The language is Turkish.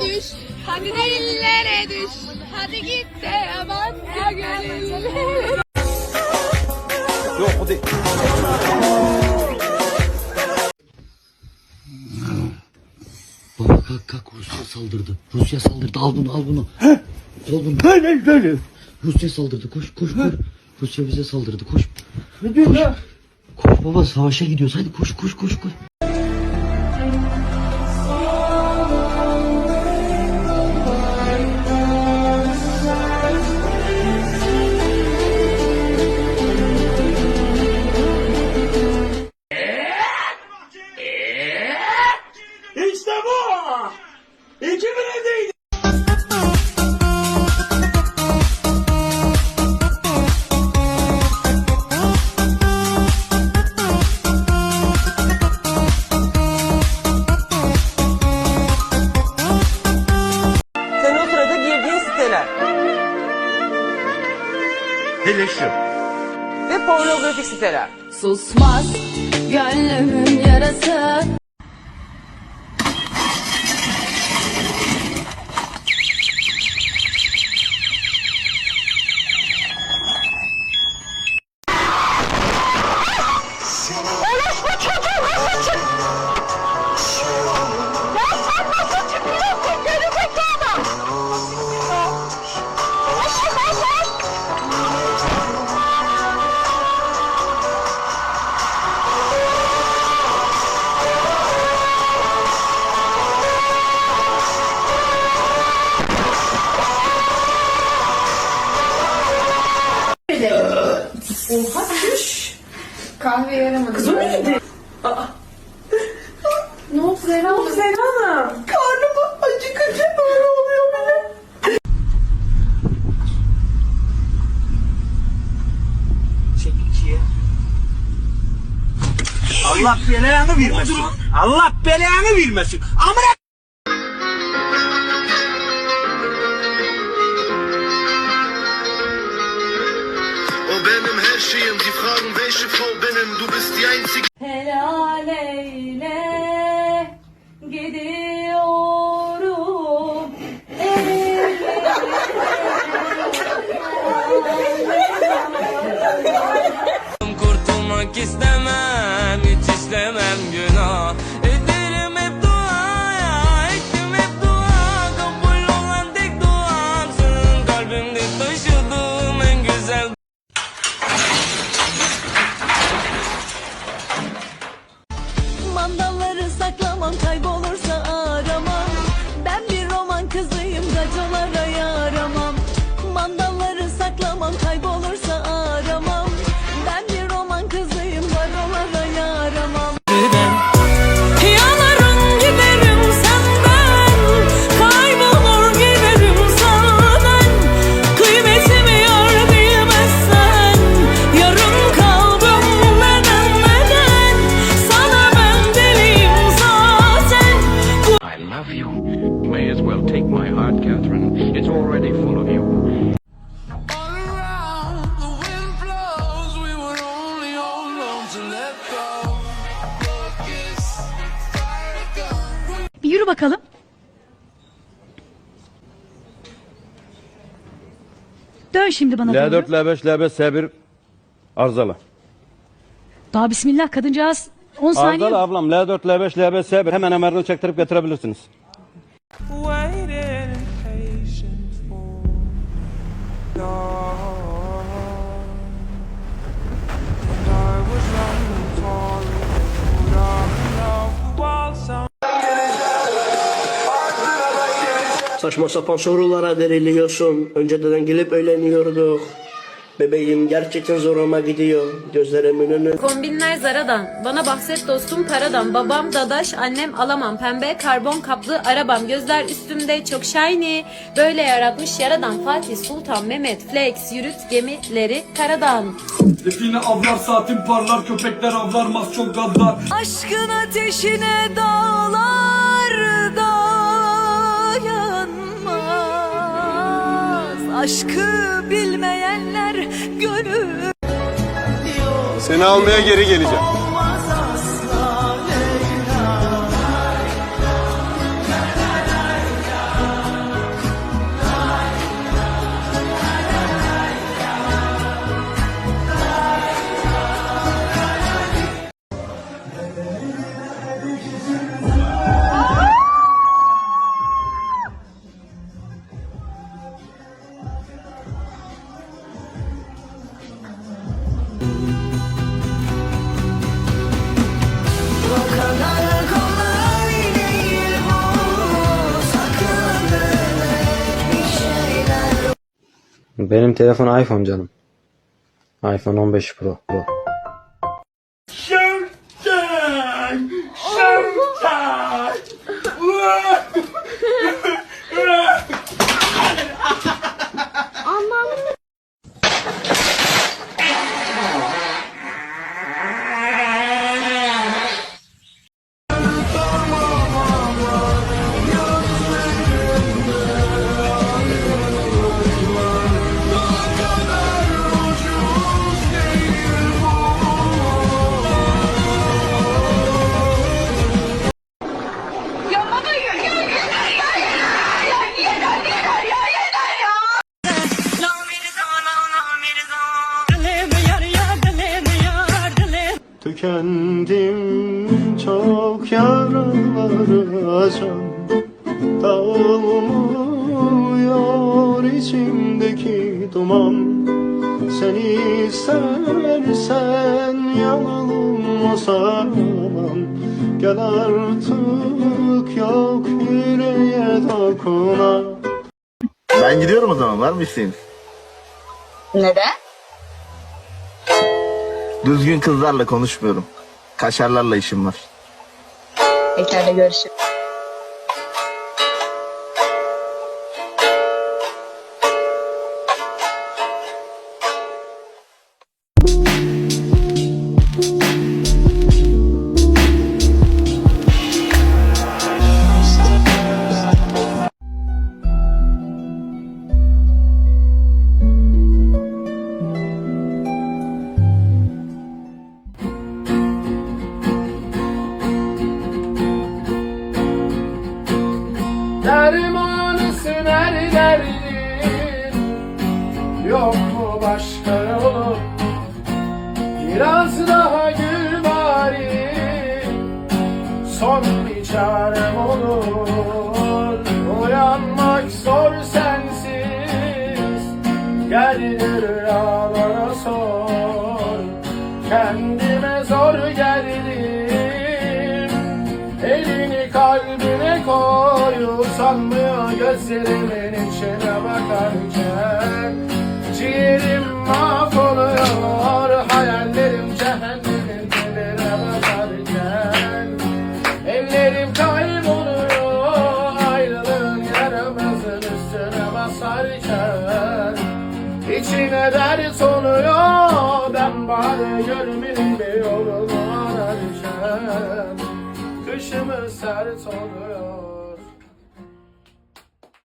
Düş. Hadi ellere düş. Hadi git de aman gönül. Yok o değil. Baba kalk kalk Rusya saldırdı. Rusya saldırdı al bunu al bunu. Al bunu. Böyle böyle. Rusya saldırdı koş koş koş. Rusya bize saldırdı koş. Ne diyorsun ya? Koş baba savaşa gidiyoruz hadi koş koş koş koş. Siteler. Susmaz gönlümün yarası. Allah belanı vermesin. Allah belanı vermesin. Amına O benim her şeyim, die fragen, welche Frau binnen, du bist die einzige. Helal yürü bakalım. Dön şimdi bana L4, doğru. L5, L5, S1 arızalı. Daha bismillah kadıncağız 10 saniye. Arızalı ablam L4, L5, L5, S1 hemen MR'ını çektirip getirebilirsiniz. Saçma sapan sorulara deriliyorsun. Önceden gelip eğleniyorduk. Bebeğim gerçekten zoruma gidiyor. Gözlerimin önü. Kombinler Zara'dan. Bana bahset dostum paradan. Babam dadaş, annem alamam. Pembe karbon kaplı arabam. Gözler üstümde çok shiny. Böyle yaratmış yaradan. Fatih Sultan Mehmet Flex yürüt gemileri karadan. Define avlar saatin parlar köpekler avlarmaz çok gadlar Aşkın ateşine dağlar Aşkı bilmeyenler gönül Seni almaya geri geleceğim. Benim telefon iPhone canım. iPhone 15 Pro. Pro. Şevken! Şevken! Açan Dağılmıyor içimdeki duman Seni istersen yanalım o sarılan Gel artık yok yüreğe dokunan Ben gidiyorum o zaman var mı isteğin? Neden? Düzgün kızlarla konuşmuyorum. Kaşarlarla işim var. Pekala görüşürüz. Dermanısın Son bir çarem olur. Uyanmak zor sensiz. Gel rüyalara sor. Kendime zor geldim. Elini kalbine koy. Usanmıyor gözlerimin içine bakarken. Ciğerim mahvoluyor. Hayallerim cehennemin İçine dert oluyor Ben görmenin bir yolunu ararken Kışımız sert oluyor